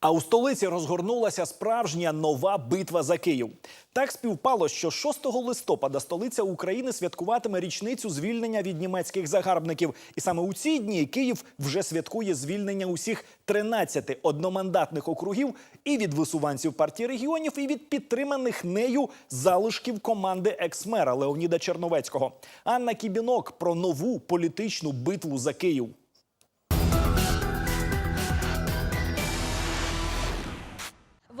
А у столиці розгорнулася справжня нова битва за Київ. Так співпало, що 6 листопада столиця України святкуватиме річницю звільнення від німецьких загарбників. І саме у ці дні Київ вже святкує звільнення усіх 13 одномандатних округів і від висуванців партії регіонів, і від підтриманих нею залишків команди екс-мера Леоніда Черновецького. Анна Кібінок про нову політичну битву за Київ.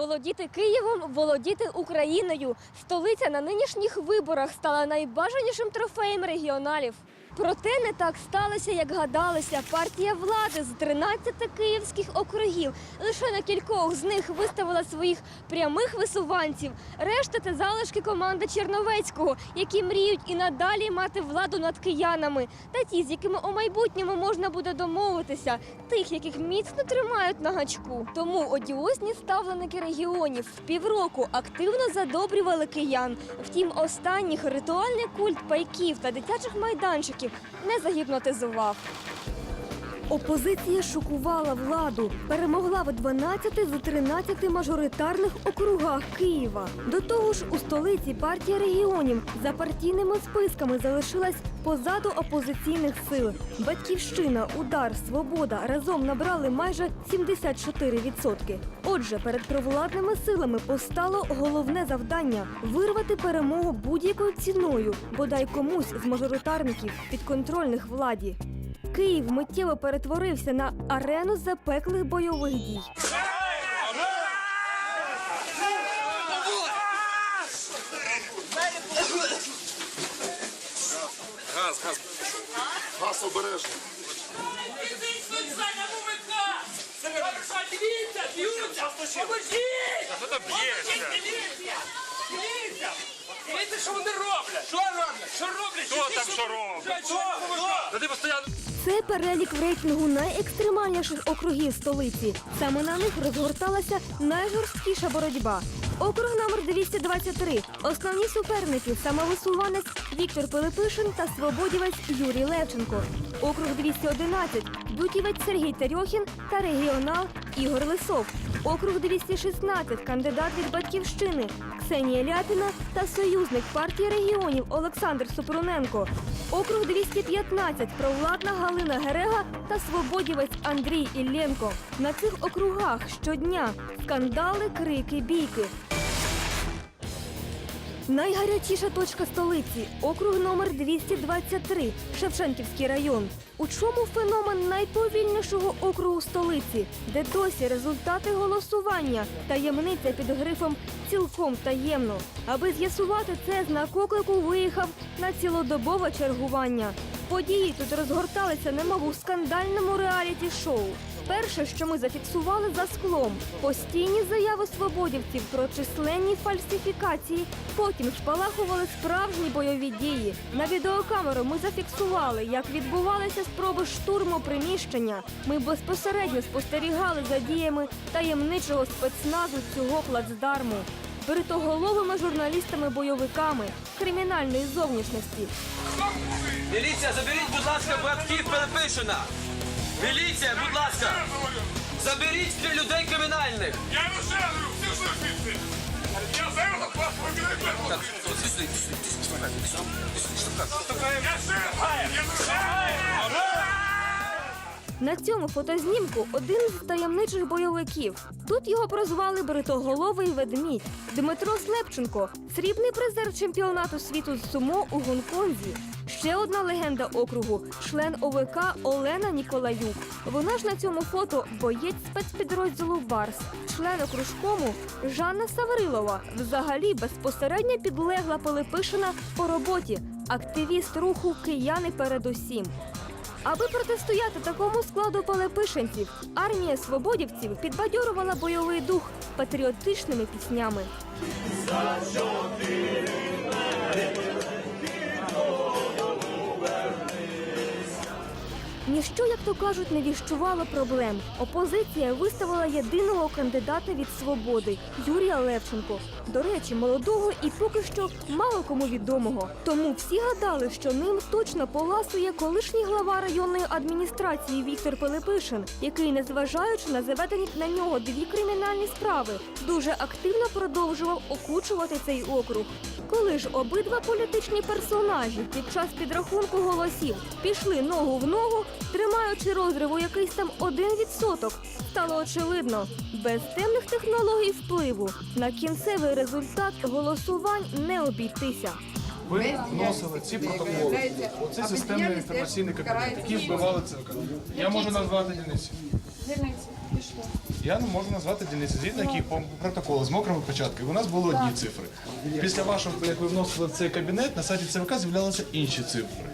Володіти Києвом, володіти Україною. Столиця на нинішніх виборах стала найбажанішим трофеєм регіоналів. Проте не так сталося, як гадалося. Партія влади з 13 київських округів лише на кількох з них виставила своїх прямих висуванців. Решта це залишки команди Черновецького, які мріють і надалі мати владу над киянами, та ті, з якими у майбутньому можна буде домовитися, тих, яких міцно тримають на гачку. Тому одіозні ставленики регіонів півроку активно задобрювали киян. Втім, останніх ритуальний культ пайків та дитячих майданчиків не загіпнотизував. Опозиція шокувала владу, перемогла в 12 з 13 мажоритарних округах Києва. До того ж, у столиці партія регіонів за партійними списками залишилась позаду опозиційних сил. Батьківщина, удар, свобода разом набрали майже 74%. Отже, перед провладними силами постало головне завдання вирвати перемогу будь-якою ціною, бодай комусь з мажоритарників підконтрольних владі. Київ миттєво перетворився на арену запеклих бойових дій. Газ, газ. Газ обережно. Дивіться, б'ються! Поможіть! Хто там б'ється? Міліція! Дивіться, що вони роблять! Що роблять? Що роблять? Хто там що робить? Що? Що? Та ти постійно Це перелік в рейтингу найекстремальніших округів столиці. Саме на них розгорталася найжорсткіша боротьба. Округ номер 223. Основні суперники самовисуванець Віктор Пилипишин та свободівець Юрій Левченко. Округ 211. Дутівець Сергій Терьохін та регіонал Ігор Лисов. Округ 216. Кандидат від батьківщини Ксенія Ляпіна та союзник партії регіонів Олександр Супруненко. Округ 215. Провладна Галина Герега та свободівець Андрій Ілленко. На цих округах щодня скандали, крики, бійки. Найгарячіша точка столиці округ номер 223, Шевченківський район. У чому феномен найповільнішого округу столиці, де досі результати голосування, таємниця під грифом цілком таємно. Аби з'ясувати це, знак оклику виїхав на цілодобове чергування. Події тут розгорталися, немов у скандальному реаліті-шоу. Перше, що ми зафіксували за склом, постійні заяви свободівців про численні фальсифікації. Потім спалахували справжні бойові дії. На відеокамеру ми зафіксували, як відбувалися спроби штурму приміщення. Ми безпосередньо спостерігали за діями таємничого спецназу цього плацдарму. Бритоголовими журналістами-бойовиками кримінальної зовнішності. Міліція, заберіть, будь ласка, братків Пилипишина. Міліція, будь ласка, заберіть для людей кримінальних. Я говорю, всі ж звідси. Я зараз вас покидаю Так. Я ще я ще. На цьому фотознімку один з таємничих бойовиків. Тут його прозвали Бритоголовий ведмідь Дмитро Слепченко, срібний призер чемпіонату світу з сумо у Гонконзі. Ще одна легенда округу член ОВК Олена Ніколаюк. Вона ж на цьому фото боєць спецпідрозділу Барс, член окружкому Жанна Саврилова. Взагалі безпосередньо підлегла Пилипишина по роботі. Активіст руху кияни передусім. Аби протистояти такому складу палепишенців, армія свободівців підбадьорувала бойовий дух патріотичними піснями. Ніщо, як то кажуть, не віщувало проблем. Опозиція виставила єдиного кандидата від свободи Юрія Левченко. До речі, молодого і поки що мало кому відомого. Тому всі гадали, що ним точно поласує колишній глава районної адміністрації Віктор Пилипишин, який, незважаючи на заведені на нього дві кримінальні справи, дуже активно продовжував окучувати цей округ. Коли ж обидва політичні персонажі під час підрахунку голосів пішли ногу в ногу, тримаючи розриву якийсь там один відсоток, стало очевидно, без темних технологій впливу на кінцевий результат голосувань не обійтися. Ви вносили ці протоколи. Оце системний інформаційний кабінет, який вбивали ЦВК. Я можу назвати дільниці. Я не можу назвати дільниці, згідно яких по протоколу з мокрими початками. У нас були одні цифри. Після вашого, як ви вносили в цей кабінет, на сайті ЦВК з'являлися інші цифри.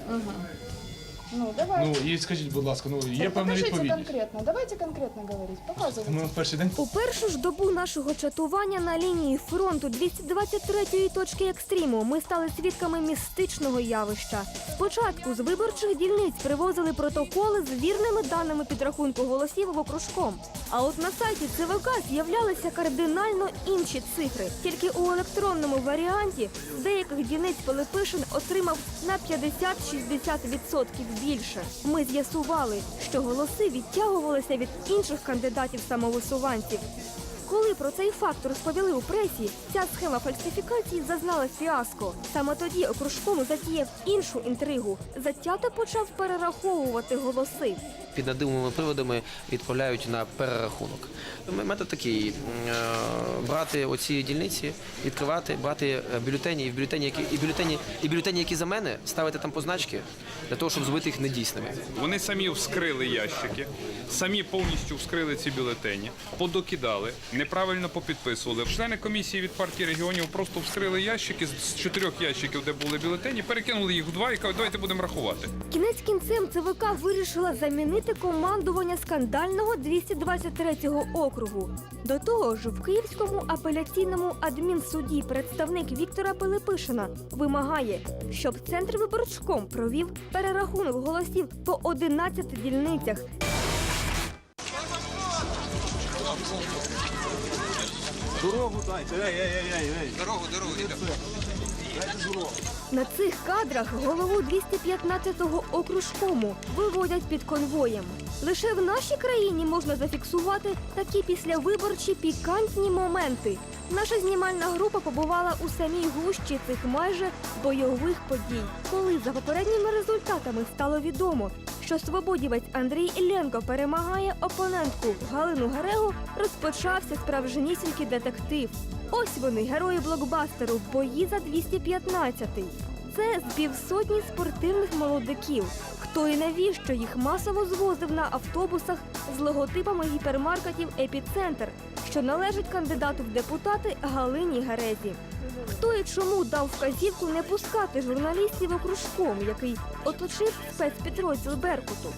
Ну, давай. Ну і скажіть, будь ласка, ну є Так певна покажите відповідність. конкретно. Давайте конкретно говорить. Показывайте. Ми в перший день У першу ж добу нашого чатування на лінії фронту 223-ї точки екстриму ми стали свідками містичного явища. Спочатку з виборчих дільниць привозили протоколи з вірними даними підрахунку голосів в окружком. А от на сайті ЦВК з'являлися кардинально інші цифри. Тільки у електронному варіанті з деяких дільниць Пилипишин отримав на 50-60% більше. Ми з'ясували, що голоси відтягувалися від інших кандидатів самовисуванців. Коли про цей факт розповіли у пресі, ця схема фальсифікації зазнала фіаско. Саме тоді окружком затіяв іншу інтригу. Затято почав перераховувати голоси. Під надумовими приводами відправляють на перерахунок. Метод такий: е, брати оці дільниці, відкривати, брати е, бюлетені, і в бюлетені, які і бюлетені, і бюлетені, які за мене, ставити там позначки для того, щоб зробити їх недійсними. Вони самі вскрили ящики, самі повністю вскрили ці бюлетені, подокидали, неправильно попідписували. Члени комісії від партії регіонів просто вскрили ящики з чотирьох ящиків, де були бюлетені, перекинули їх в два і кажуть, давайте будемо рахувати. Кінець кінцем ЦВК вирішила замінити командування скандального 223-го округу. До того ж, в Київському апеляційному адмінсуді представник Віктора Пилипишина вимагає, щоб центр виборчком провів перерахунок голосів по 11 дільницях. На цих кадрах голову 215-го окружкому виводять під конвоєм. Лише в нашій країні можна зафіксувати такі післявиборчі пікантні моменти. Наша знімальна група побувала у самій гущі цих майже бойових подій, коли за попередніми результатами стало відомо, що свободівець Андрій Ілленко перемагає опонентку Галину Гарегу, розпочався справжнісінький детектив. Ось вони, герої блокбастеру Бої за 215-й. Це з півсотні спортивних молодиків. Хто і навіщо їх масово звозив на автобусах з логотипами гіпермаркетів Епіцентр, що належить кандидату в депутати Галині Гарезі. Хто і чому дав вказівку не пускати журналістів окружком, який оточив спецпідрозділ Беркуту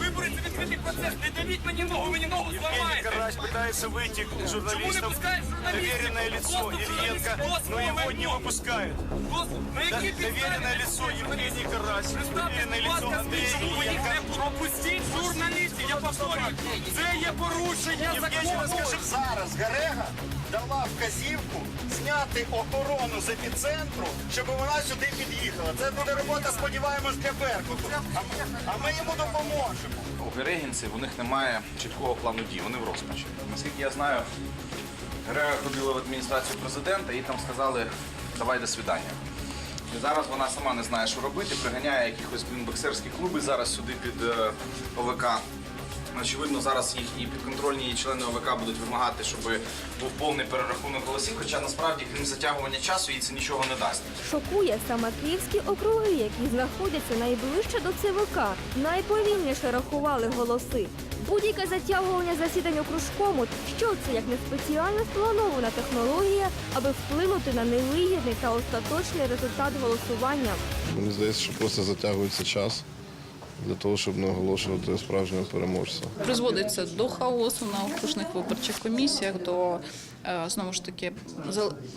Вибори це відкритий процес. Не давіть мені ногу, мені ногу зламаєте. Карась пытается выйти к Чому не журналистам. пускають журналістів? Доверенное лицо Доступ Ильенко, журналістів, но его доступ не ви- выпускают. Доступ. На Да- якій підставі? Доверенное лицо Евгений Карась, Представте, доверенное будь лицо ласка, Андрей слідчому, ви їх Ильенко. не пропустіть журналістів. Я повторюю, це є порушення Євгеній, закону. розкажи, Зараз Герега дала вказівку зняти охорону з епіцентру, щоб вона сюди під'їхала. Це буде робота, сподіваємось, для Беркуту. А ми, йому допоможемо. У Герегінців у них немає чіткого плану дій, вони в розпачі. Наскільки я знаю, Герега ходила в адміністрацію президента і там сказали давай до свидання. І зараз вона сама не знає, що робити, приганяє якихось боксерські клуби зараз сюди під е, ОВК. Очевидно, зараз їх і підконтрольні її члени ОВК будуть вимагати, щоб був повний перерахунок голосів, хоча насправді, крім затягування часу, їй це нічого не дасть. Шокує саме київські округи, які знаходяться найближче до ЦВК. Найповільніше рахували голоси. Будь-яке затягування засідань окружкому, що це як не спеціально спланована технологія, аби вплинути на невигідний та остаточний результат голосування. Мені здається, що просто затягується час. Для того, щоб наголошувати справжнього переможця. Призводиться до хаосу на окружних виборчих комісіях, до знову ж таки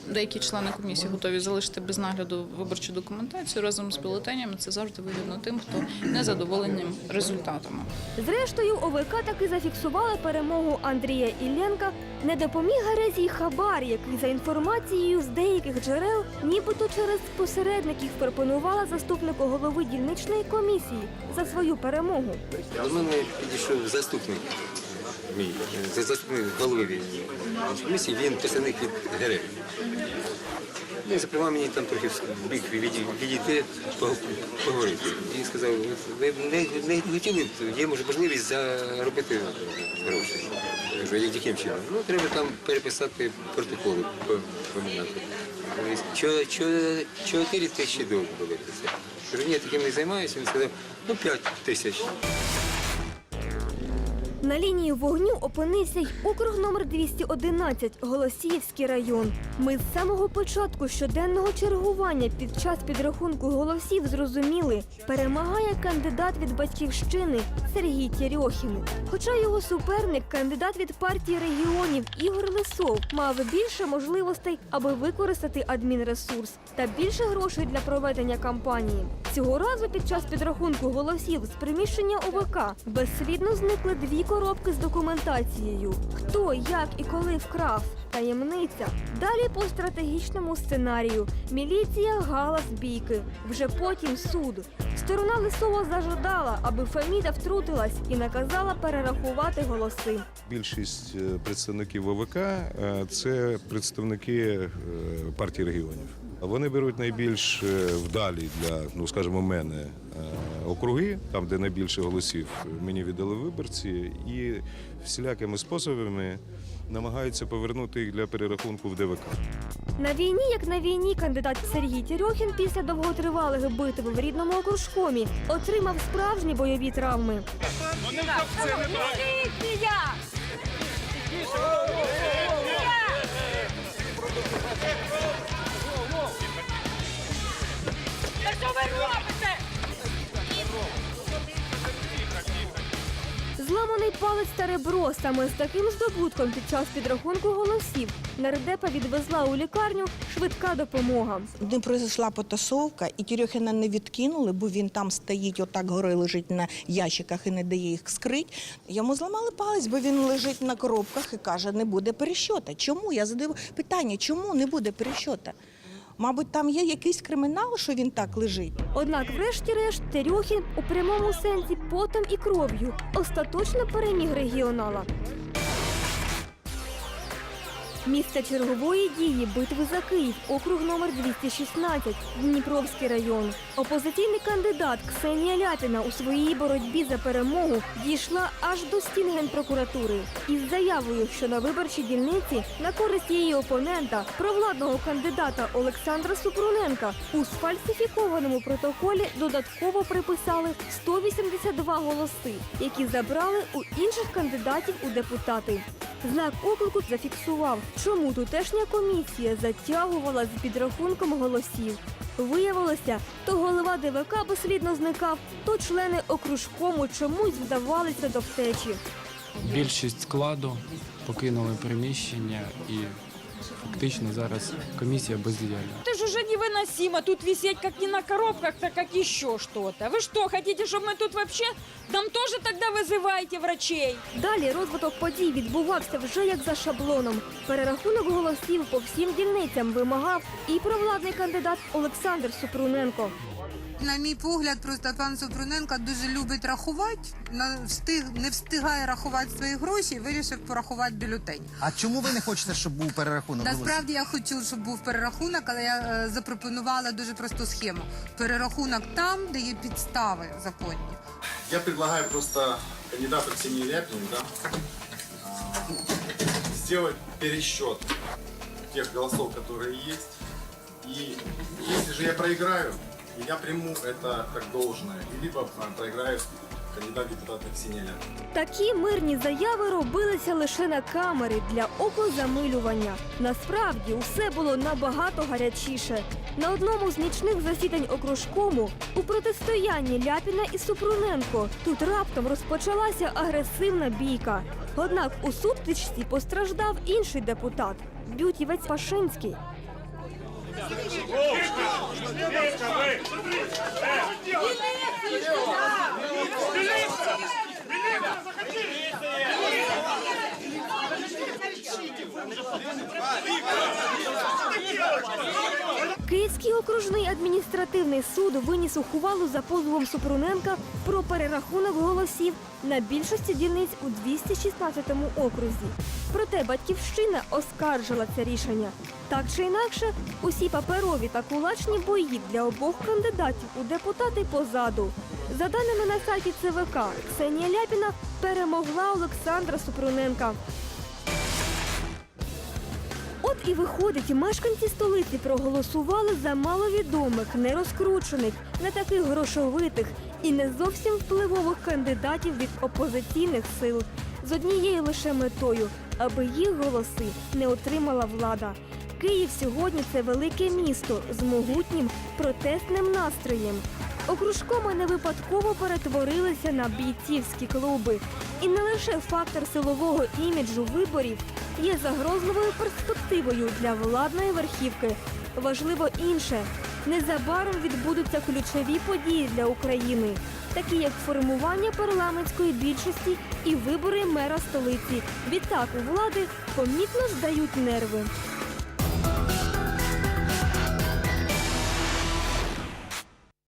деякі члени комісії готові залишити без нагляду виборчу документацію разом з бюлетенями. Це завжди вигідно тим, хто не задоволений результатами. Зрештою, ОВК таки зафіксували перемогу Андрія Ілленка. Не допоміг Герезій Хабар, який за інформацією з деяких джерел, нібито через посередників пропонувала заступнику голови дільничної комісії за свою перемогу. До мене підійшов заступник мій, заступник голови комісії, він представник від ГРЕ. Він запропонував мені там трохи в бік відійти, поговорити. І сказав, ви не, не хотіли, є може, можливість заробити гроші. Я кажу, яким чином? Ну, треба там переписати протоколи, по- помінати. Чо- чо- Чотири тисячі були це. Кажу, ні, я таким не займаюся. Він сказав, ну, п'ять тисяч. На лінії вогню опинився й округ номер 211 Голосіївський район. Ми з самого початку щоденного чергування під час підрахунку голосів зрозуміли, перемагає кандидат від батьківщини Сергій Тєрьохін. Хоча його суперник, кандидат від партії регіонів Ігор Лисов, мав більше можливостей, аби використати адмінресурс та більше грошей для проведення кампанії. Цього разу під час підрахунку голосів з приміщення ОВК безслідно зникли дві коробки з документацією. Хто, як і коли вкрав? Таємниця. Далі по стратегічному сценарію. Міліція галас бійки. Вже потім суд. Сторона Лисова зажадала, аби Феміда втрутилась і наказала перерахувати голоси. Більшість е, представників ОВК е, це представники е, партії регіонів. Вони беруть найбільш е, вдалі для, ну скажімо, мене е, округи, там де найбільше голосів мені віддали виборці, і всілякими способами намагаються повернути їх для перерахунку в ДВК. На війні, як на війні, кандидат Сергій Тєрьохін після довготривалих битв в рідному окружкомі отримав справжні бойові травми. Зламаний палець та ребро саме з таким здобутком під час підрахунку голосів нардепа відвезла у лікарню швидка допомога. Не пройшла потасовка, і Тірьохіна не відкинули, бо він там стоїть, отак гори лежить на ящиках і не дає їх скрить. Йому зламали палець, бо він лежить на коробках і каже, не буде перещота. Чому? Я задаю питання, чому не буде перещота? Мабуть, там є якийсь кримінал, що він так лежить. Однак, врешті-решт, Терюхін у прямому сенсі потом і кров'ю остаточно переміг регіонала. Місце чергової дії битви за Київ, округ номер 216, Дніпровський район. Опозиційний кандидат Ксенія Ляпіна у своїй боротьбі за перемогу дійшла аж до стін генпрокуратури із заявою, що на виборчій дільниці на користь її опонента, провладного кандидата Олександра Супруненка, у сфальсифікованому протоколі додатково приписали 182 голоси, які забрали у інших кандидатів у депутати. Знак оклику зафіксував, чому тутешня комісія затягувала з підрахунком голосів. Виявилося, то голова ДВК безслідно зникав, то члени окружкому чомусь вдавалися до втечі. Більшість складу покинули приміщення і фактично зараз комісія бездіяльна. Это же уже невыносимо. Тут висеть как не на коробках, так как еще что-то. Вы что, хотите, чтобы мы тут вообще... Нам тоже тогда вызывайте врачей? Далі розвиток подій відбувався вже як за шаблоном. Перерахунок голосів по всім дільницям вимагав і провладний кандидат Олександр Супруненко. На мій погляд, просто пан Супруненко дуже любить рахувати, встиг, не встигає рахувати свої гроші і вирішив порахувати бюлетень. А чому ви не хочете, щоб був перерахунок? Насправді я хочу, щоб був перерахунок, але я е, запропонувала дуже просту схему. Перерахунок там, де є підстави законні. Я предлагаю просто кандидату Ксении Ляпине, да, сделать пересчет тех голосов, которые есть. И если же я проиграю, я приму это как должное, и либо проиграю кандидат Ксенія Ляпіна. Такі мирні заяви робилися лише на камери для окозамилювання. Насправді усе було набагато гарячіше. На одному з нічних засідань окружкому у протистоянні Ляпіна і Супруненко тут раптом розпочалася агресивна бійка. Однак у сутичці постраждав інший депутат Бютівець Пашинський. Київський окружний адміністративний суд виніс ухвалу за позовом Супруненка про перерахунок голосів на більшості дільниць у 216 окрузі. Проте батьківщина оскаржила це рішення. Так чи інакше, усі паперові та кулачні бої для обох кандидатів у депутати позаду. За даними на сайті ЦВК, Ксенія Ляпіна перемогла Олександра Супруненка. От і виходить, мешканці столиці проголосували за маловідомих, нерозкручених, не таких грошовитих і не зовсім впливових кандидатів від опозиційних сил з однією лише метою, аби їх голоси не отримала влада. Київ сьогодні це велике місто з могутнім протестним настроєм. Окружкоми не випадково перетворилися на бійцівські клуби. І не лише фактор силового іміджу виборів є загрозливою перспективою для владної верхівки. Важливо інше. Незабаром відбудуться ключові події для України, такі як формування парламентської більшості і вибори мера столиці. Відтак у влади помітно здають нерви.